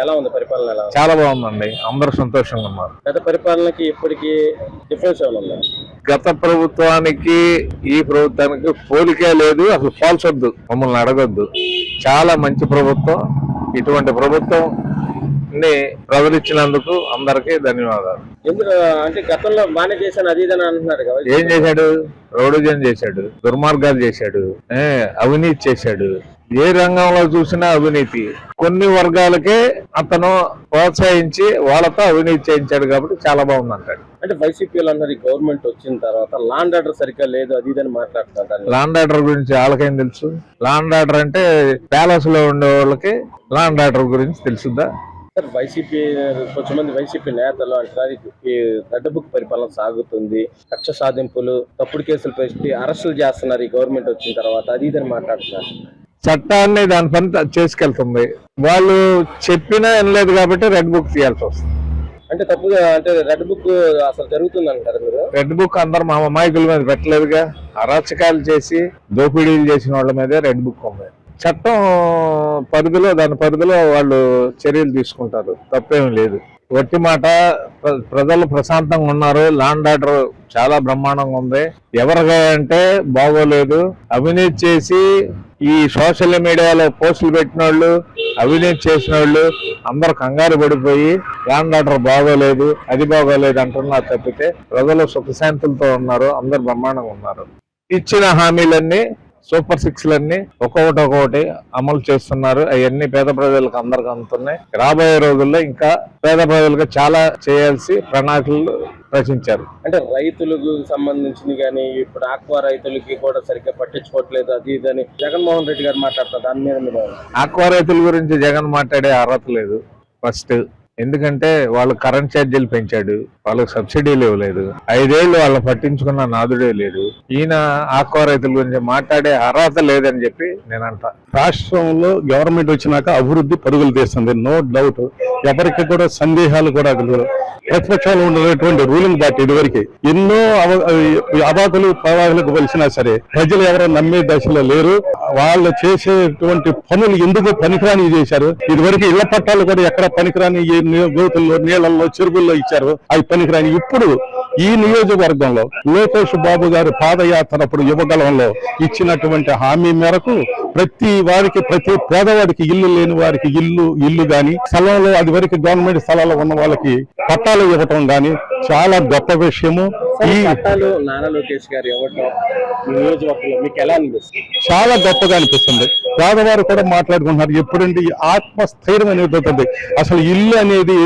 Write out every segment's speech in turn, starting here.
ఎలా ఉంది? పరిపాలన ఎలా చాలా బాగుందండి. అందరూ సంతోషంగా ఉన్నారు. గత పరిపాలనకి ఇప్పటికి డిఫరెన్స్ ఏమైనా గత ప్రభుత్వానికి ఈ ప్రభుత్వానికి పోలికే లేదు. అసలు పోల్చొద్దు. మమ్మల్ని అడగొద్దు. చాలా మంచి ప్రభుత్వం. ఇటువంటి ప్రభుత్వం ని ప్రజలు ఇచ్చినందుకు అందరికీ ధన్యవాదాలు. ఎందుకు? అంటే గతంలో బాగానే చేశాను అది ఇదని అంటున్నారు కదా. ఏం చేశాడు? రౌడీజన్ చేశాడు. దుర్మార్గాలు చేశాడు. అవినీతి చేశాడు. ఏ రంగంలో చూసినా అవినీతి. కొన్ని వర్గాలకే అతను ప్రోత్సహించి వాళ్ళతో అవినీతి చేయించాడు కాబట్టి చాలా బాగుంది అంటాడు అంటే వైసీపీలో అన్నారు ఈ గవర్నమెంట్ వచ్చిన తర్వాత లాండ్ ఆర్డర్ సరిగ్గా లేదు అది ఇదని మాట్లాడుతున్నారు లాండ్ ఆర్డర్ గురించి వాళ్ళకేం తెలుసు? లాండ్ ఆర్డర్ అంటే ప్యాలెస్లో ఉండే వాళ్ళకి లాండ్ ఆర్డర్ గురించి తెలుసుద్దా? సార్ వైసీపీ కొంతమంది వైసీపీ నేతలు అంటారు ఈ రెడ్ బుక్ పరిపాలన సాగుతుంది కక్ష సాధింపులు తప్పుడు కేసులు పెట్టి అరెస్టులు చేస్తున్నారు ఈ గవర్నమెంట్ వచ్చిన తర్వాత అది ఇదని మాట్లాడుతున్నారు. చట్టాన్ని దాని పని చేసుకెళ్తుంది. వాళ్ళు చెప్పినా వినలేదు కాబట్టి రెడ్ బుక్ తీయాల్సి వస్తుంది. అంటే తప్పుగా అంటే రెడ్ బుక్ అసలు జరుగుతుంది అంటారు మీరు? రెడ్ బుక్ అందరు మా అమాయకుల మీద పెట్టలేదుగా. అరాచకాలు చేసి దోపిడీలు చేసిన వాళ్ళ మీదే రెడ్ బుక్ ఉంది. చట్టం పరిధిలో దాని పరిధిలో వాళ్ళు చర్యలు తీసుకుంటారు. తప్పేం లేదు. వట్టి మాట ప్ర- ప్రజలు ప్రశాంతంగా ఉన్నారు. లాండ్ ఆర్డర్ చాలా బ్రహ్మాండంగా ఉంది. ఎవరిగా అంటే బాగోలేదు. అవినీతి చేసి ఈ సోషల్ మీడియాలో పోస్టులు పెట్టిన వాళ్ళు అవినీతి చేసిన వాళ్ళు అందరు కంగారు పడిపోయి ల్యాండ్ ఆర్డర్ బాగోలేదు అది బాగోలేదు అంటున్నారు తప్పితే ప్రజలు సుఖశాంతులతో ఉన్నారు అందరు బ్రహ్మాండంగా ఉన్నారు. ఇచ్చిన హామీలన్నీ సూపర్ సిక్స్ లన్నీ ఒక్కొక్కటి ఒక్కొక్కటి అమలు చేస్తున్నారు. అవన్నీ పేద ప్రజలకు అందరికి అందుతున్నాయి. రాబోయే రోజుల్లో ఇంకా పేద ప్రజలకు చాలా చేయాల్సి ప్రణాళికలు రచించారు. అంటే రైతులకు సంబంధించింది కానీ ఇప్పుడు ఆక్వా రైతులకి కూడా సరిగ్గా పట్టించుకోవట్లేదు అది ఇదని జగన్మోహన్ రెడ్డి గారు మాట్లాడుతున్నారు దాని మీద ఆక్వా రైతుల గురించి జగన్ మాట్లాడే అర్హత లేదు. ఫస్ట్ ఎందుకంటే వాళ్ళు కరెంట్ ఛార్జీలు పెంచాడు. వాళ్ళకి సబ్సిడీలు ఇవ్వలేదు ఐదేళ్ళు వాళ్ళు పట్టించుకున్న నాదుడే లేదు. ఈయన ఆక్వా రైతుల గురించి మాట్లాడే అర్హత లేదని చెప్పి నేను అంటా. రాష్ట్రంలో గవర్నమెంట్ వచ్చినాక అభివృద్ధి పరుగులు తీస్తుంది. No doubt. ఎవరికి కూడా సందేహాలు కూడా కలగదు ప్రతిపక్షాలు ఉండేటువంటి రూలింగ్ పార్టీ ఇదివరకు. ఎన్నో అవ- అబాకులు ప్రవాహాలకు వెలిసినా సరే ప్రజలు ఎవరో నమ్మే దశలో లేరు. వాళ్ళు చేసేటువంటి పనులు ఎందుకు పనికిరాని చేశారు? ఇదివరకు ఇళ్ళ పట్టాలు కూడా ఎక్కడ పనికిరాని గోతుల్లో నీళ్ళలో చెరువుల్లో ఇచ్చారు. అవి పనికిరాని ఇప్పుడు ఈ నియోజకవర్గంలో లోకేష్ బాబు గారు పాదయాత్ర అప్పుడు యువగలంలో ఇచ్చినటువంటి హామీ మేరకు ప్రతి వారికి ప్రతి పేదవాడికి ఇల్లు లేని వారికి ఇల్లు ఇల్లు గాని స్థలంలో అది వరకు గవర్నమెంట్ స్థలాల్లో ఉన్న వాళ్ళకి పట్టాలు ఇవ్వటం గాని చాలా గొప్ప విషయము. ఈ ఈ చట్టాలు నారా లోకేష్ గారు ఇవ్వటం ఈ నియోజకవర్గంలో మీకు ఎలా అనిపిస్తుంది? చాలా గొప్పగా అనిపిస్తుంది. పేదవారు కూడా మాట్లాడుకుంటున్నారు. ఎప్పుడంటే ఈ ఆత్మస్థైర్యం అనేది అసలు ఇల్లు అనేది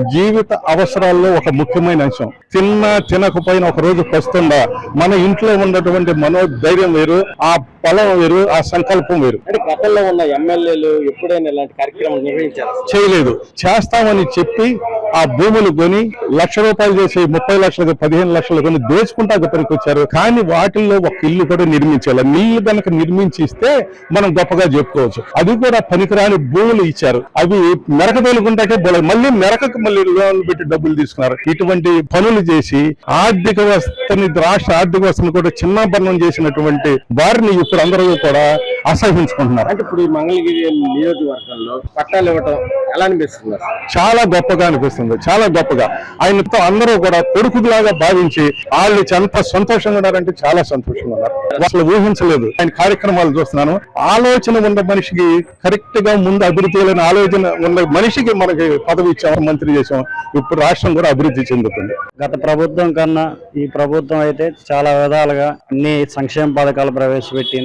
జీవిత అవసరాల్లో ఒక ముఖ్యమైన అంశం. తిన్నా తినకపోయినా ఒక రోజు వస్తుందా మన ఇంట్లో ఉన్నటువంటి మనోధైర్యం వేరు. ఆ బలం వేరు ఆ సంకల్పం వేరు. అంటే గతంలో ఉన్న ఎమ్మెల్యేలు ఎప్పుడైనా ఇలాంటి కార్యక్రమం నిర్వహించారు? చేయలేదు. చేస్తామని చెప్పి ఆ భూములు కొని లక్ష రూపాయలు చేసి ముప్పై లక్షలకు పదిహేను లక్షలు కొని దోచుకుంటా వచ్చారు కానీ వాటిల్లో ఒక ఇల్లు కూడా నిర్మించాలి. నీళ్ళు కనుక నిర్మించి ఇస్తే మనం గొప్పగా చెప్పుకోవచ్చు. అది కూడా పనికిరాని భూములు ఇచ్చారు. అవి మెరక తోలుకుంటాకే బోలే- మళ్ళీ మెరకకు మళ్ళీ లోన్లు పెట్టి డబ్బులు తీసుకున్నారు. ఇటువంటి పనులు చేసి ఆర్థిక వ్యవస్థని రాష్ట్ర ఆర్థిక వ్యవస్థను కూడా చిన్నాభరణం చేసినటువంటి వారిని ఇప్పుడు అందరూ కూడా అసహించుకుంటున్నారు. అంటే ఇప్పుడు ఈ మంగళగిరి నియోజకవర్గంలో పట్టాలు ఇవ్వటం ఎలా అనిపిస్తుంది? చాలా గొప్పగా అనిపిస్తుంది చాలా గొప్పగా. ఆయనతో అందరూ కూడా కొడుకులాగా భావించి వాళ్ళు ఎంత సంతోషంగా ఉన్నారంటే చాలా సంతోషంగా ఉన్నారు. అసలు ఊహించలేదు. ఆయన కార్యక్రమాలు చూస్తున్నాను. ఆలోచన ఉన్న మనిషికి కరెక్ట్గా ముందు అభివృద్ధి చేయాలని ఆలోచన ఉన్న మనిషికి మనకి పదవి ఇచ్చాం మంత్రి చేసాం ఇప్పుడు రాష్ట్రం కూడా అభివృద్ధి చెందుతుంది. గత ప్రభుత్వం కన్నా ఈ ప్రభుత్వం అయితే చాలా విధాలుగా అన్ని సంక్షేమ పథకాలు ప్రవేశపెట్టింది.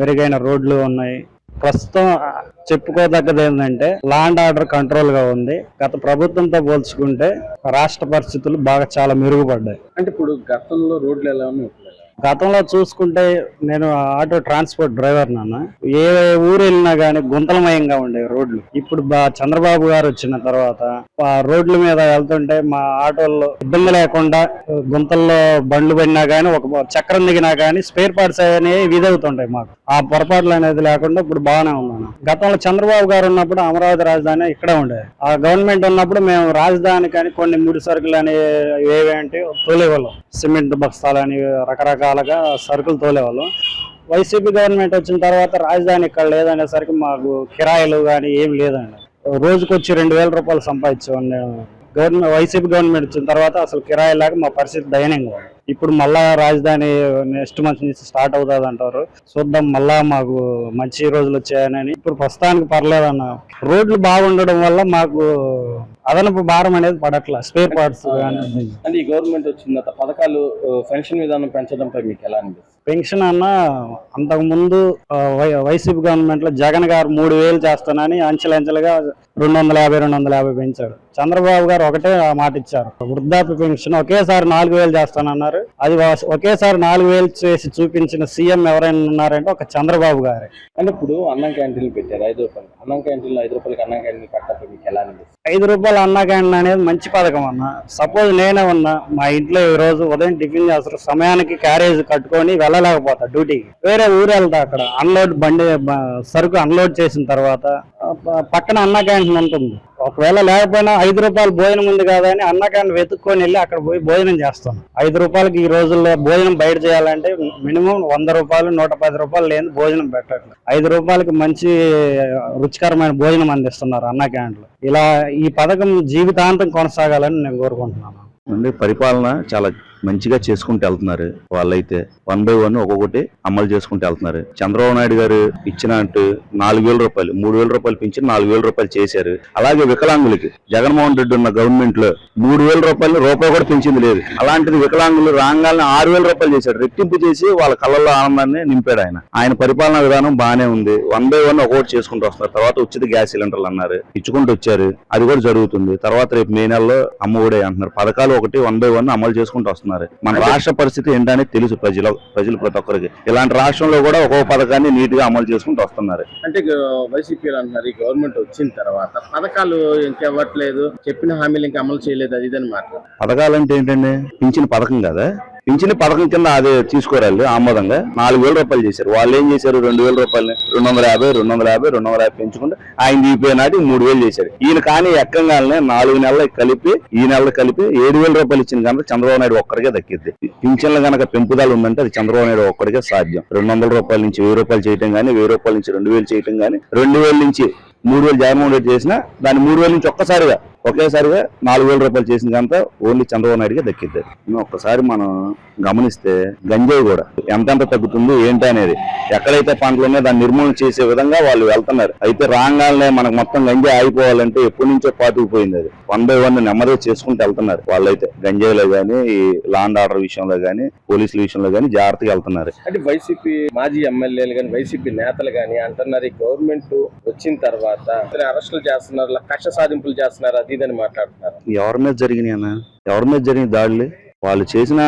మెరుగైన రోడ్లు ఉన్నాయి. ప్రస్తుతం చెప్పుకోదగ్గది ఏంటంటే లాండ్ ఆర్డర్ కంట్రోల్గా ఉంది. గత ప్రభుత్వంతో పోల్చుకుంటే రాష్ట్ర పరిస్థితులు బాగా చాలా మెరుగుపడ్డాయి. అంటే ఇప్పుడు గతంలో రోడ్లు ఎలా ఉన్నాయి? గతంలో చూసుకుంటే నేను ఆటో ట్రాన్స్పోర్ట్ డ్రైవర్ నాన్న. ఏ ఊరు వెళ్ళినా గానీ గుంతలమయంగా ఉండే రోడ్లు. ఇప్పుడు బా చంద్రబాబు గారు వచ్చిన తర్వాత ఆ రోడ్ల మీద వెళ్తుంటే మా ఆటోల్లో ఇబ్బంది లేకుండా గుంతల్లో బండ్లు పడినా గానీ ఒక చక్రం దిగినా గానీ స్పేర్ పార్ట్స్ అనేవి విధవుతుంటాయి మాకు. ఆ పొరపాట్లు అనేది లేకుండా ఇప్పుడు బాగానే ఉన్నాను గతంలో చంద్రబాబు గారు ఉన్నప్పుడు అమరావతి రాజధాని ఇక్కడే ఉండేది ఆ గవర్నమెంట్ ఉన్నప్పుడు మేము రాజధాని కానీ కొన్ని ముడి సరుకులు అనేవి ఏవేంటి తోలేవాళ్ళం. సిమెంట్ బస్తాలు అనేవి రకరకాల రకరకాలుగా సరుకులు తోలేవాళ్ళం. వైసీపీ గవర్నమెంట్ వచ్చిన తర్వాత రాజధాని ఇక్కడ లేదనేసరికి మాకు కిరాయిలు కానీ ఏం లేదండి. రోజుకొచ్చి రెండు వేల రూపాయలు సంపాదించేవాడిని గవర్నమెంట్ వైసీపీ గవర్నమెంట్ వచ్చిన తర్వాత అసలు కిరాయి లేక మా పరిస్థితి దయనీయంగా ఉంది. ఇప్పుడు మళ్ళా రాజధాని నెక్స్ట్ మంత్ నుంచి స్టార్ట్ అవుతుంది అంటారు. చూద్దాం మళ్ళా మాకు మంచి రోజులు వచ్చాయని. ఇప్పుడు ప్రస్తుతానికి పర్లేదన్న. రోడ్లు బాగుండడం వల్ల మాకు అదనపు భారం అనేది పడట్ల స్పేర్ పార్ట్స్ అంటే ఈ గవర్నమెంట్ వచ్చిన పథకాలు పెన్షన్ విధానం పెంచడంపై మీకు ఎలా అనిపిస్తుంది? పెన్షన్ అన్న అంతకు ముందు వైసీపీ గవర్నమెంట్లో జగన్ గారు మూడు వేలు చేస్తానని అంచెలంచెలుగా రెండు వందల యాభై రెండు వందల యాభై పెంచాడు. చంద్రబాబు గారు ఒకటే ఆ మాట ఇచ్చారు. వృద్ధాప్య పెన్షన్ ఒకేసారి నాలుగు వేలు చేస్తానన్నారు. అది ఒకేసారి నాలుగు వేలు చేసి చూపించిన సీఎం ఎవరైనా ఉన్నారంటే ఒక చంద్రబాబు గారే. అంటే ఇప్పుడు అన్నం క్యాంటీన్లు పెట్టారు? ఐదు రూపాయలు. అన్నం క్యాంటీన్లో ఐదు రూపాయలకి అన్నం క్యాంటీన్ కట్టడం మీకు ఎలా ఐదు రూపాయలు అన్నా క్యాంటీన్ అనేది మంచి పథకం అన్న. సపోజ్ నేనే ఉన్నా మా ఇంట్లో ఈ రోజు ఉదయం టిఫిన్ చేస్తారు సమయానికి క్యారేజ్ కట్టుకొని వెళ్ళలేకపోతా డ్యూటీకి. వేరే ఊరు వెళ్తా అక్కడ. అన్లోడ్ బండి సరుకు అన్లోడ్ చేసిన తర్వాత పక్కన అన్న క్యాంటీన్ ఉంటుంది. ఒకవేళ లేకపోయినా ఐదు రూపాయలు భోజనం ఉంది కదా అని అన్నకాన్ని వెతుక్కొని వెళ్ళి అక్కడ పోయి భోజనం చేస్తాం. ఐదు రూపాయలకి ఈ రోజుల్లో భోజనం బయట చేయాలంటే మినిమం వంద రూపాయలు నూట పది రూపాయలు లేని భోజనం పెట్టట్లేదు. ఐదు రూపాయలకి మంచి రుచికరమైన భోజనం అందిస్తున్నారు అన్న క్యాంటీన్లు ఇలా ఈ పథకం జీవితాంతం కొనసాగాలని నేను కోరుకుంటున్నాను. పరిపాలన చాలా మంచిగా చేసుకుంటూ వెళ్తున్నారు. వాళ్ళైతే వన్ బై వన్ ఒక్కొక్కటి అమలు చేసుకుంటూ వెళ్తున్నారు. చంద్రబాబు నాయుడు గారు ఇచ్చినట్టు నాలుగు వేల రూపాయలు మూడు వేల రూపాయలు పెంచి నాలుగు వేల రూపాయలు చేశారు. అలాగే వికలాంగులకి జగన్మోహన్ రెడ్డి ఉన్న గవర్నమెంట్లో మూడు వేల రూపాయలు రూపాయి కూడా పెంచింది లేదు. అలాంటిది వికలాంగులు రాగాలని ఆరు వేల రూపాయలు చేశాడు రెట్టింపు చేసి వాళ్ళ కళ్ళల్లో ఆనందాన్ని నింపాడు ఆయన. ఆయన పరిపాలనా విధానం బాగానే ఉంది. వన్ బై వన్ ఒక్కొక్కటి చేసుకుంటూ వస్తున్నారు. తర్వాత ఉచిత గ్యాస్ సిలిండర్లు అన్నారు. ఇచ్చుకుంటూ వచ్చారు. అది కూడా జరుగుతుంది. తర్వాత రేపు మే నెలలో అమ్మఒడే అంటున్నారు. పథకాలు ఒకటి వన్ బై వన్ అమలు చేసుకుంటూ వస్తున్నారు. మన రాష్ట్ర పరిస్థితి ఏంటనేది తెలుసు ప్రజల ప్రజలు ప్రతి ఒక్కరికి. ఇలాంటి రాష్ట్రంలో కూడా ఒక్కొక్క పథకాన్ని నీట్గా అమలు చేసుకుంటూ వస్తున్నారు. అంటే వైసీపీ అంటున్నారు ఈ గవర్నమెంట్ వచ్చిన తర్వాత పథకాలు ఇంకెవ్వట్లేదు చెప్పిన హామీలు ఇంకా అమలు చేయలేదు అది ఇదని మాట్లాడు పథకాలు అంటే ఏంటండి? పింఛన్ పథకం కదా. పింఛన్ పథకం కింద అదే తీసుకోరాలి ఆమోదంగా. నాలుగు వేల రూపాయలు చేశారు. వాళ్ళు ఏం చేశారు? రెండు వేల రూపాయలు రెండు వందల యాభై రెండు వందల యాభై రెండు వందల యాభై పెంచుకుంటే ఆయన దిగిపోయిన నాటి మూడు వేలు చేశారు. ఈయన కానీ ఎక్కంగానే నాలుగు నెలలు కలిపి ఈ నెలలు కలిపి ఏడు వేల రూపాయలు ఇచ్చిన కనుక చంద్రబాబు నాయుడు ఒక్కడికే దక్కింది పింఛన్లు కనుక పెంపుదల ఉందంటే అది చంద్రబాబు నాయుడు ఒక్కడికే సాధ్యం. రెండు వందల రూపాయల నుంచి వెయ్యి రూపాయలు చేయటం కానీ వెయ్యి రూపాయల నుంచి రెండు వేలు చేయటం కానీ రెండు వేల నుంచి మూడు వేలు జగన్మోహన్ రెడ్డి చేసినా దాన్ని మూడు వేల నుంచి ఒక్కసారిగా ఒకేసారిగా నాలుగు వేల రూపాయలు చేసిన ఓన్లీ చంద్రబాబు నాయుడుగా దక్కిద్ది. ఒక్కసారి మనం గమనిస్తే గంజాయి కూడా ఎంతెంత తగ్గుతుంది ఏంటి అనేది. ఎక్కడైతే పంటలు ఉన్నాయో దాన్ని నిర్మూలన చేసే విధంగా వాళ్ళు వెళ్తున్నారు. అయితే రాగానే మనకు మొత్తం గంజాయి ఆగిపోవాలంటే ఎప్పటి నుంచో పాతుకుపోయింది అది. వన్ బై వన్ నెమ్మదిగా చేసుకుంటూ వెళ్తున్నారు. వాళ్ళైతే గంజాయిలో గానీ ఈ లాండ్ ఆర్డర్ విషయంలో గానీ పోలీసుల విషయంలో గానీ జాగ్రత్తగా వెళ్తున్నారు. అంటే వైసీపీ మాజీ ఎమ్మెల్యేలు కానీ వైసీపీ నేతలు కానీ అంటున్నారు ఈ గవర్నమెంట్ వచ్చిన తర్వాత అరెస్టులు చేస్తున్నారు కక్ష సాధింపులు చేస్తున్నారు అది ఇదని మాట్లాడుతున్నారు. ఎవరి మీద జరిగినాయి అన్న? ఎవరి మీద జరిగిన దాడులు? వాళ్ళు చేసిన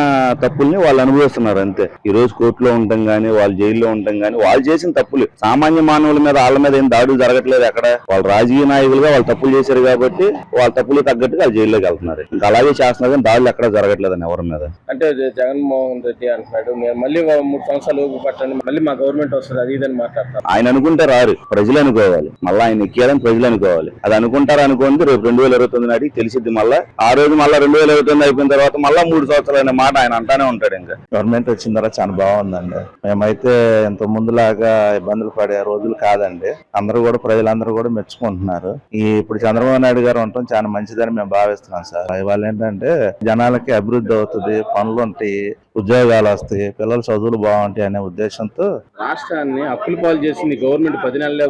తప్పుల్ని వాళ్ళు అనుభవిస్తున్నారు అంతే. ఈ రోజు కోర్టులో ఉండటం గానీ వాళ్ళు జైల్లో ఉండటం గానీ వాళ్ళు చేసిన తప్పులు. సామాన్య మానవుల మీద వాళ్ళ మీద ఏం దాడులు జరగట్లేదు ఎక్కడ? వాళ్ళు రాజకీయ నాయకులుగా వాళ్ళు తప్పులు చేశారు కాబట్టి వాళ్ళ తప్పులు తగ్గట్టుగా వాళ్ళు జైల్లోకి వెళ్తున్నారు. ఇంకా అలాగే చేస్తున్నారు కానీ దాడులు ఎక్కడ జరగట్లేదని ఎవరి మీద. అంటే జగన్మోహన్ రెడ్డి అంటున్నాడు నేను మళ్ళీ మూడు సంవత్సరాలు పట్టండి మళ్ళీ మా గవర్నమెంట్ వస్తుంది అది ఇదని మాట్లాడతారు. ఆయన అనుకుంటే రారు ప్రజలు అనుకోవాలి. మళ్ళీ ఆయన ఎక్కేయాలని ప్రజలు అనుకోవాలి. అది అనుకుంటారు అనుకోండి రేపు రెండు వేల ఇరవై తొమ్మిది నాటికి తెలిసిద్ది మళ్ళా. ఆ రోజు మళ్ళీ రెండు వేల ఇరవై తొమ్మిది అయిపోయిన తర్వాత మళ్ళీ మూడు సంవత్సరాలు అనే మాట ఆయన అంటానే ఉంటాడు ఇంకా. గవర్నమెంట్ వచ్చిన తర్వాత చాలా బాగుందండి. మేమైతే ఇంత ముందులాగా ఇబ్బందులు పడే రోజులు కాదండి. అందరూ కూడా ప్రజలందరూ కూడా మెచ్చుకుంటున్నారు. ఈ ఇప్పుడు చంద్రబాబు నాయుడు గారు ఉండటం చాలా మంచిదని మేము భావిస్తున్నాం సార్. ఇవాళ ఏంటంటే జనాలకి అభివృద్ధి అవుతుంది పనులు ఉంటాయి ఉద్యోగాలు వస్తాయి పిల్లల చదువులు బాగుంటాయి అనే ఉద్దేశంతో రాష్ట్రాన్ని అప్పుల పాలు చేసింది గవర్నమెంట్ పది నెలలే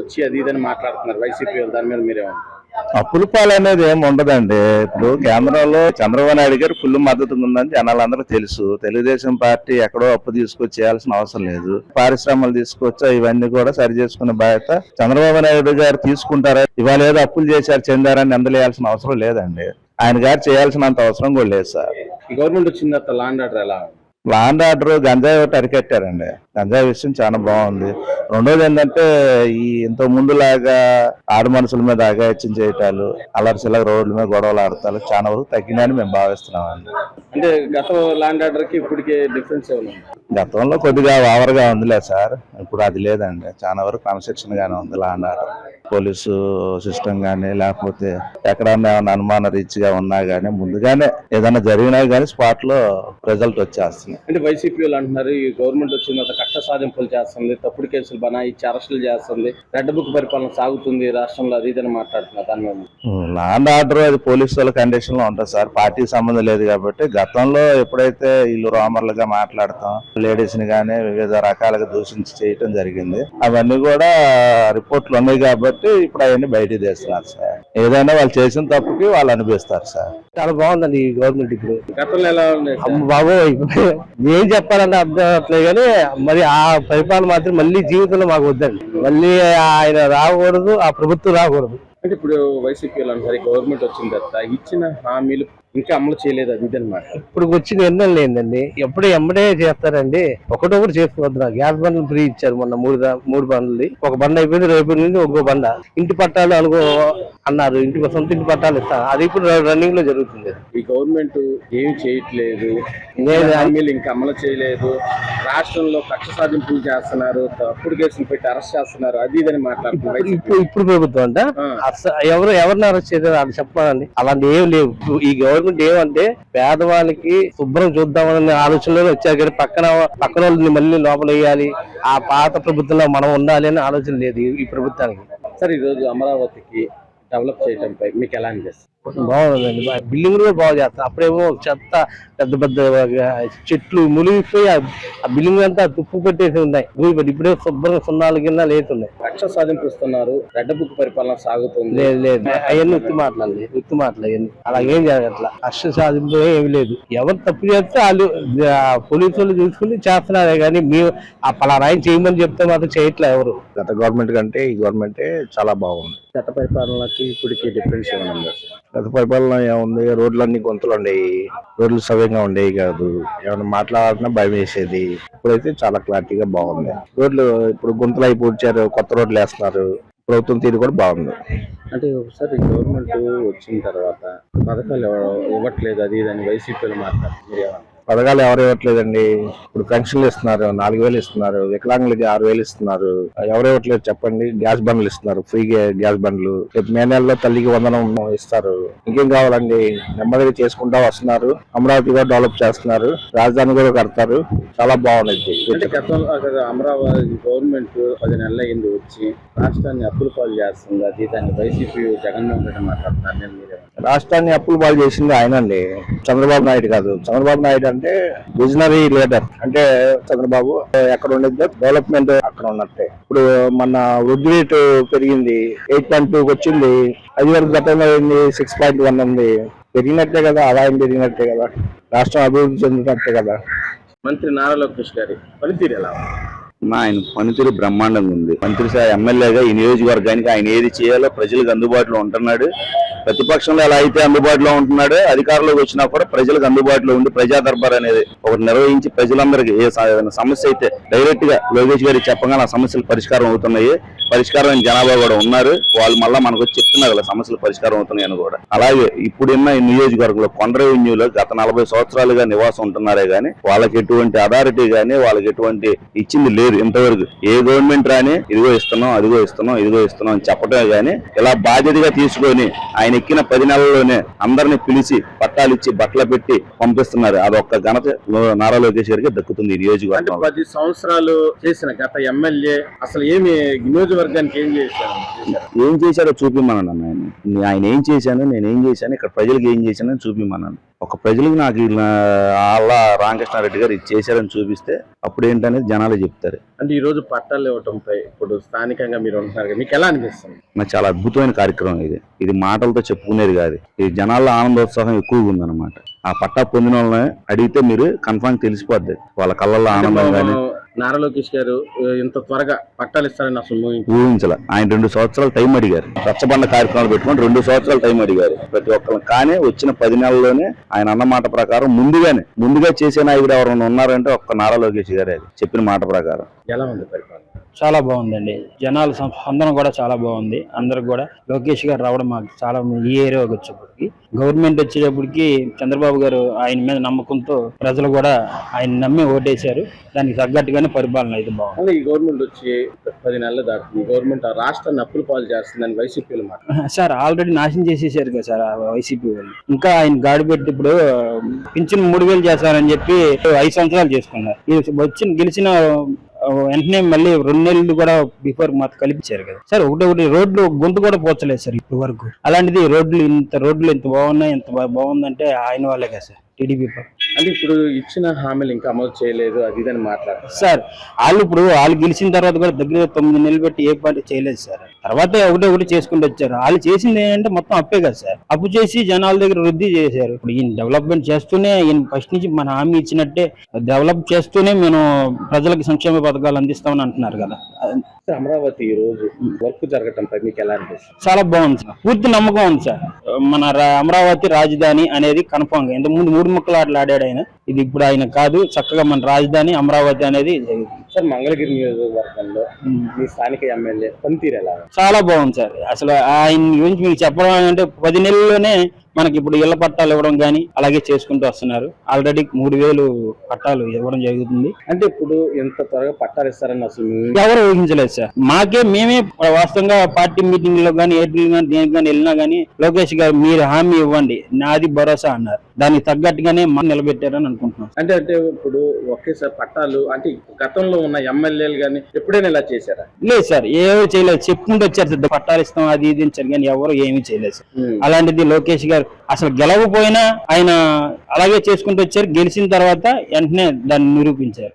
వచ్చి అది ఇదని మాట్లాడుతున్నారు. వైసీపీ వాళ్ళు. దాని మీద మీరేమంటారు? అప్పుల పాలనేది ఏమి ఉండదండి. ఇప్పుడు కేంద్రంలో చంద్రబాబు నాయుడు గారు ఫుల్ మద్దతు ఉందని జనాలందరూ తెలుసు. తెలుగుదేశం పార్టీ ఎక్కడో అప్పు తీసుకొచ్చి చేయాల్సిన అవసరం లేదు. పారిశ్రమలు తీసుకొచ్చా ఇవన్నీ కూడా సరి చేసుకునే బాధ్యత చంద్రబాబు నాయుడు గారు తీసుకుంటారా? ఇవాళ ఏదో అప్పులు చేశారు చెందారని అందలేయాల్సిన అవసరం లేదండి. ఆయన గారు చేయాల్సినంత అవసరం కూడా లేదు సార్. గవర్నమెంట్ వచ్చిన తర్వాత ఆర్డర్ ఎలా లాండ్ ఆర్డర్ గంజాయి ఒకటి అరికట్టారండి. గంజాయి విషయం చాలా బాగుంది. రెండోది ఏంటంటే ఈ ఇంత ముందులాగా ఆడ మనుషుల మీద అగాయత్యం చేయటాలు అలర్చిలా రోడ్ల మీద గొడవలు ఆడతాలు చాలా వరకు తగ్గినాయని మేము భావిస్తున్నామండి. అంటే గత లాండ్ ఆర్డర్కి ఇప్పటికి డిఫరెన్స్? గతంలో కొద్దిగా ఓవర్గా ఉందిలే సార్. ఇప్పుడు అది లేదండి. చాలా వరకు కన్స్ట్రక్షన్ గానే ఉంది లాండ్ ఆర్డర్. పోలీసు సిస్టమ్ గానీ లేకపోతే ఎక్కడన్నా ఏమైనా అనుమాన రీచ్గా ఉన్నా గానీ ముందుగానే ఏదైనా జరిగినా గానీ స్పాట్లో రిజల్ట్ వచ్చేస్తున్నాయి. అంటే వైసీపీ వాళ్ళు అంటున్నారు ఈ గవర్నమెంట్ వచ్చిన తర్వాత కక్ష సాధింపులు చేస్తుంది తప్పుడు కేసులు బనాయించి అరెస్టులు చేస్తుంది రెడ్ బుక్ పరిపాలన సాగుతుంది రాష్ట్రంలో అది ఇదని మాట్లాడుతున్నారు. దాని మీద లా అండ్ ఆర్డర్ అది పోలీసు వాళ్ళ కండిషన్లో ఉంటుంది సార్. పార్టీకి సంబంధం లేదు కాబట్టి గతంలో ఎప్పుడైతే వీళ్ళు రోమర్లుగా మాట్లాడతాం లేడీస్ని కానీ వివిధ రకాలుగా దూషించి చేయటం జరిగింది. అవన్నీ కూడా రిపోర్ట్లు ఉన్నాయి కాబట్టి ఇప్పుడు అవన్నీ బయటికి తీస్తున్నారు సార్. ఏదైనా వాళ్ళు చేసిన తప్పుకి వాళ్ళు అనిపిస్తారు సార్. చాలా బాగుందండి ఈ గవర్నమెంట్ ఇప్పుడు. గతంలో ఎలా ఉంది అమ్మ బాబోయ్ ఏం చెప్పాలంటే అర్థం అవట్లేదు కానీ మరి ఆ పరిపాలన మాత్రం మళ్ళీ జీవితంలో మాకు వద్దండి. మళ్ళీ ఆయన రాకూడదు ఆ ప్రభుత్వం రాకూడదు. అంటే ఇప్పుడు వైసీపీ అంటారు గవర్నమెంట్ వచ్చిన తర్వాత ఇచ్చిన హామీలు ఇంకా అమలు చేయలేదు అది ఇదన్నమాట ఇప్పుడు వచ్చిన నిర్ణయం లేదండి ఎప్పుడు ఎమ్మడే చేస్తారండి? ఒకటొకటి చేసుకోవద్దు గ్యాస్ బండ్లు ఫ్రీ ఇచ్చారు మొన్న మూడు మూడు బండ్లు ఒక బండ అయిపోయింది రేపు నుండి ఇంకో బండ. ఇంటి పట్టాలు అనుకో అన్నారు. ఇంటి సొంత ఇంటి పట్టాలు ఇస్తారు అది ఇప్పుడు రన్నింగ్లో జరుగుతుంది. ఈ గవర్నమెంట్ ఏమి చేయట్లేదు. హామీలు ఇంకా అమలు చేయలేదు. రాష్ట్రంలో కక్ష సాధింపులు చేస్తున్నారు. తప్పుడు కేసులు పెట్టి అరెస్ట్ చేస్తున్నారు. అది ఇదని మాట్లాడుతున్నారు. ఇప్పుడు ఇప్పుడు ప్రభుత్వం అంట. ఎవరు ఎవరిని అరెస్ట్ చేశారు? అది చెప్పాలండి. అలాంటి ఏం లేవు. ఈ గవర్నమెంట్ ఏమంటే పేదవాళ్ళకి శుభ్రం చూద్దామనే ఆలోచనలో వచ్చారు కానీ పక్కన పక్కన వాళ్ళని మళ్ళీ లోపల వేయాలి. ఆ పాత ప్రభుత్వంలో మనం ఉండాలి అనే ఆలోచన లేదు ఈ- ప్రభుత్వానికి. సార్ ఈ రోజు అమరావతికి డెవలప్ చేయడంపై మీకు ఎలా అనిపిస్తుంది? బాగుందండి. బిల్డింగ్ కూడా బాగు చేస్తారు అప్పుడేమో చెత్త పెద్ద పెద్ద చెట్లు మునిగిపోయి ఆ- బిల్డింగ్ అంతా తుప్పు పెట్టేసి ఉన్నాయి. ఊరిపడి ఇప్పుడే శుభ్రంగా సున్నాలు కింద లేతున్నాయి. కక్ష సాధింపు ఇస్తున్నారు రెడ్ బుక్ పరిపాలన సాగుతుంది. లేదు లేదు. అవన్నీ ఉత్తి మాటలండి. ఉత్తి మాటలు అవన్నీ. అలా ఏం జరగట్లా. అష్ట సాధింపు ఏమి లేదు. ఎవరు తప్పు చేస్తే వాళ్ళు ఆ, పోలీసు వాళ్ళు చూసుకుని చేస్తున్నారే కానీ మేము ఆ పలానా ఆయన చేయమని చెప్తే మాత్రం చేయట్లే ఎవరు? గత గవర్నమెంట్ కంటే ఈ గవర్నమెంటే చాలా బాగుంది. గత పరిపాలనకి ఇప్పటికి డిఫరెన్స్ ఏమైనా? గత పరిపాలన ఏముంది? రోడ్లన్నీ గొంతులు ఉండేవి రోడ్లు సవ్యంగా ఉండేవి కాదు. ఏమైనా మాట్లాడాలన్నా భయం వేసేది. ఇప్పుడైతే చాలా క్లారిటీగా బాగుంది. రోడ్లు ఇప్పుడు గుంతలు అయి పూడ్చారు కొత్త రోడ్లు వేస్తున్నారు. ప్రభుత్వం తీరు కూడా బాగుంది. అంటే ఒకసారి గవర్నమెంట్ వచ్చిన తర్వాత పథకాలు ఇవ్వట్లేదు అది దాని అని వైసీపీలు మాట్లాడుతున్నారు. మీరు పథకాలు ఎవరు ఇవ్వట్లేదండి. ఇప్పుడు పెన్షన్లు ఇస్తున్నారు నాలుగు వేలు ఇస్తున్నారు వికలాంగులకి ఆరు వేలు ఇస్తున్నారు. ఎవరు ఇవ్వట్లేదు చెప్పండి. గ్యాస్ బండ్లు ఇస్తున్నారు ఫ్రీ గ్యాస్ బండ్లు. రేపు మే నెలలో తల్లికి వందనం ఇస్తారు. ఇంకేం కావాలండి? నెమ్మదిగా చేసుకుంటా వస్తున్నారు. అమరావతి కూడా డెవలప్ చేస్తున్నారు. రాజధాని కూడా కడతారు. చాలా బాగుంది. అమరావతి గవర్నమెంట్ పది నెలలు అయింది వచ్చి రాష్ట్రాన్ని అప్పుల పాలు చేస్తుంది. అది దాన్ని వైసీపీ జగన్మోహన్ రెడ్డి మాట్లాడుతున్నారు? రాష్ట్రాన్ని అప్పులు బాగా చేసింది ఆయనండి. చంద్రబాబు నాయుడు కాదు. చంద్రబాబు నాయుడు అంటే విజనరీ లీడర్ అంటే చంద్రబాబు ఎక్కడ ఉండేది డెవలప్మెంట్ అక్కడ ఉన్నట్టే. ఇప్పుడు మన వృద్ధి రేటు పెరిగింది ఎయిట్ పాయింట్ టూ వచ్చింది అది వరకు గతంలో అయింది సిక్స్ పాయింట్ వన్ ఉంది. పెరిగినట్టే కదా ఆదాయం పెరిగినట్టే కదా రాష్ట్రం అభివృద్ధి చెందినట్టే కదా. మంత్రి నారా లోకేష్ గారి పనితీరు ఎలా ఆయన పనితీరు బ్రహ్మాండంగా ఉంది. మంత్రి సార్ ఎమ్మెల్యేగా ఈ నియోజకవర్గానికి ఆయన ఏది చేయాలో ప్రజలకు అందుబాటులో ఉంటున్నాడు. ప్రతిపక్షంలో ఎలా అయితే అందుబాటులో ఉంటున్నాడో అధికారంలోకి వచ్చినా కూడా ప్రజలకు అందుబాటులో ఉండి ప్రజా దర్బార్ అనేది ఒకటి నిర్వహించి ప్రజలందరికీ ఏ సమస్య అయితే డైరెక్ట్గా లోకేష్ గారికి చెప్పగానే ఆ సమస్యలు పరిష్కారం అవుతున్నాయి. పరిష్కారం జనాభా కూడా ఉన్నారు. వాళ్ళు మళ్ళీ మనకు చెప్తున్నారు ఇలా సమస్యలు పరిష్కారం అవుతున్నాయని కూడా. అలాగే ఇప్పుడున్న ఈ నియోజకవర్గంలో కొండ రెవెన్యూలో గత నలభై సంవత్సరాలుగా నివాసం ఉంటున్నారే గానీ వాళ్ళకి ఎటువంటి అథారిటీ గానీ వాళ్ళకి ఎటువంటి ఇచ్చింది లేదు. ఇంతవరకు ఏ గవర్నమెంట్ రాని ఇదిగో ఇస్తున్నాం అదిగో ఇస్తున్నాం ఇదిగో ఇస్తున్నాం అని చెప్పటమే గానీ ఇలా బాధ్యతగా తీసుకొని ఆయన ఎక్కిన పది నెలల్లోనే అందరిని పిలిచి పట్టాలు ఇచ్చి బట్టలు పెట్టి పంపిస్తున్నారు. అదొక్క ఘనత నారా లోకేష్ గారికి దక్కుతుంది ఈ అంటే నియోజకవర్గంలో. పది సంవత్సరాలు చేసిన గత ఎమ్మెల్యే అసలు ఏమి నియోజకవర్గానికి ఏం చేశారు? చేశారు? ఏం చేశాడో చూపిమన్నాను ఆయన ఆయన ఏం చేశాను నేను ఏం చేశాను ఇక్కడ ప్రజలకు ఏం చేశానని చూపిమన్నాను ఒక ప్రజలకు నాకు ఇలా అలా రామకృష్ణారెడ్డి గారు ఇది చేశారని చూపిస్తే అప్పుడు ఏంటనేది జనాలు చెప్తారు. అంటే ఈ రోజు పట్టాలు ఇవ్వటంపై ఇప్పుడు స్థానికంగా మీరు ఉంటున్నారు మీకు ఎలా అనిపిస్తుంది? నాకు చాలా అద్భుతమైన కార్యక్రమం ఇది. ఇది మాటలతో చెప్పుకునేది కాదు. ఈ జనాల్లో ఆనందోత్సాహం ఎక్కువగా ఉందన్నమాట. ఆ పట్టా పొందిన వాళ్ళని అడిగితే మీరు కన్ఫామ్ తెలిసిపోద్ది. వాళ్ళ కళ్ళల్లో ఆనందం కానీ నారా లోకేష్ గారు ఇంత త్వరగా పట్టాలు ఇస్తారని అసలు ఊహించ- ఊహించాల. ఆయన రెండు సంవత్సరాలు టైం అడిగారు. రచ్చబండ కార్యక్రమాలు పెట్టుకొని రెండు సంవత్సరాలు టైం అడిగారు ప్రతి ఒక్కరు కానీ వచ్చిన పది నెలల్లోనే ఆయన అన్న మాట ప్రకారం ముందుగానే ముందుగా చేసే నాయకుడు ఎవరైనా ఉన్నారంటే ఒక్క నారా లోకేష్ గారే అది చెప్పిన మాట ప్రకారం. ఎలా ఉంది పరిపాలన? చాలా బాగుందండి. జనాల స్పందన కూడా చాలా బాగుంది. అందరికి కూడా లోకేష్ గారు రావడం మాకు చాలా ఈ ఏరియాకి వచ్చేప్పటికి. గవర్నమెంట్ వచ్చేటప్పటికి చంద్రబాబు గారు ఆయన మీద నమ్మకంతో ప్రజలు కూడా ఆయన నమ్మి ఓటేశారు. దానికి తగ్గట్టుగానే పరిపాలన అయితే బాగుంది. ఈ గవర్నమెంట్ వచ్చి పది నెలలు దాటుతుంది ఈ గవర్నమెంట్ ఆ రాష్ట్రాన్ని అప్పులు పాలు చేస్తుందని వైసీపీలు మాట సార్ ఆల్రెడీ నాశనం చేసేసారు కదా సార్ ఆ వైసీపీ వాళ్ళు. ఇంకా ఆయన గాడి పెట్టి ఇప్పుడు పింఛన్ మూడు వేలు చేస్తారని చెప్పి ఐదు సంవత్సరాలు చేసుకున్నారు. వచ్చిన గెలిచిన వెంటనే మళ్ళీ రెండు నెలలు కూడా బిఫోర్ మాకు కల్పించారు కదా. సార్ ఒకటి ఒకటి రోడ్లు గుంత కూడా పోచలేదు సార్ ఇప్పటి వరకు. అలాంటిది రోడ్లు ఇంత రోడ్లు ఇంత బాగున్నాయి ఇంత బాగుందంటే ఆయన వాళ్ళే కదా సార్. టీడీపీ అంటే ఇప్పుడు ఇచ్చిన హామీలు ఇంకా అమలు చేయలేదు అది ఇదని మాట్లాడారు సార్ వాళ్ళు ఇప్పుడు వాళ్ళు గెలిచిన తర్వాత కూడా దగ్గర తొమ్మిది నెలలు పెట్టి ఏ పార్టీ చేయలేదు సార్. తర్వాత ఒకటి ఒకటి చేసుకుంటూ వచ్చారు. వాళ్ళు చేసింది ఏంటంటే మొత్తం అప్పే కదా సార్. అప్పు చేసి జనాల దగ్గర వృద్ధి చేశారు. ఇప్పుడు ఈయన డెవలప్మెంట్ చేస్తూనే ఈయన ఫస్ట్ నుంచి మన హామీ ఇచ్చినట్టే డెవలప్ చేస్తూనే మేము ప్రజలకు సంక్షేమ పథకాలు అందిస్తామని అంటున్నారు కదా. అమరావతి ఈ రోజు వర్క్ జరగటంపై మీకు ఎలా అనిపిస్తుంది? చాలా బాగుంది సార్. పూర్తి నమ్మకం ఉంది సార్. మన అమరావతి రాజధాని అనేది కన్ఫామ్గా ఇంతకు ముందు మూడు ముక్కలు ఆటలు ఆడాడు ఆయన. ఇది ఇప్పుడు ఆయన కాదు చక్కగా మన రాజధాని అమరావతి అనేది. సార్ మంగళగిరి నియోజకవర్గంలో మీ స్థానిక ఎమ్మెల్యే పనితీరు ఎలా? చాలా బాగుంది సార్. అసలు ఆయన గురించి మీకు చెప్పడం అంటే పది నెలల్లోనే మనకి ఇప్పుడు ఇళ్ళ పట్టాలు ఇవ్వడం కానీ అలాగే చేసుకుంటూ వస్తున్నారు. ఆల్రెడీ మూడు వేలు పట్టాలు ఇవ్వడం జరుగుతుంది. అంటే ఇప్పుడు ఎంత త్వరగా పట్టాలు ఇస్తారని అసలు ఎవరు ఊహించలేదు సార్. మాకే మేమే వాస్తవంగా పార్టీ మీటింగ్లో కానీ ఏపీలు కానీ దేనికి కానీ వెళ్ళినా కానీ లోకేష్ గారు మీరు హామీ ఇవ్వండి. నాది భరోసా అన్నారు. దానికి తగ్గట్టుగానే మనం నిలబెట్టారని అనుకుంటున్నాం. అంటే అంటే ఇప్పుడు ఒకేసారి పట్టాలు అంటే గతంలో ఉన్న ఎమ్మెల్యేలు కానీ ఎప్పుడైనా ఇలా చేశారా? లేదు సార్ ఏమీ చేయలేదు. చెప్పుకుంటూ వచ్చారు సార్ పట్టాలు ఇస్తాం అది ఇది ఇచ్చారు కానీ ఎవరు ఏమీ చేయలేదు సార్. అలాంటిది లోకేష్ గారు అసలు గెలవకపోయినా ఆయన అలాగే చేసుకుంటూ వచ్చారు. గెలిచిన తర్వాత వెంటనే దాన్ని నిరూపించారు.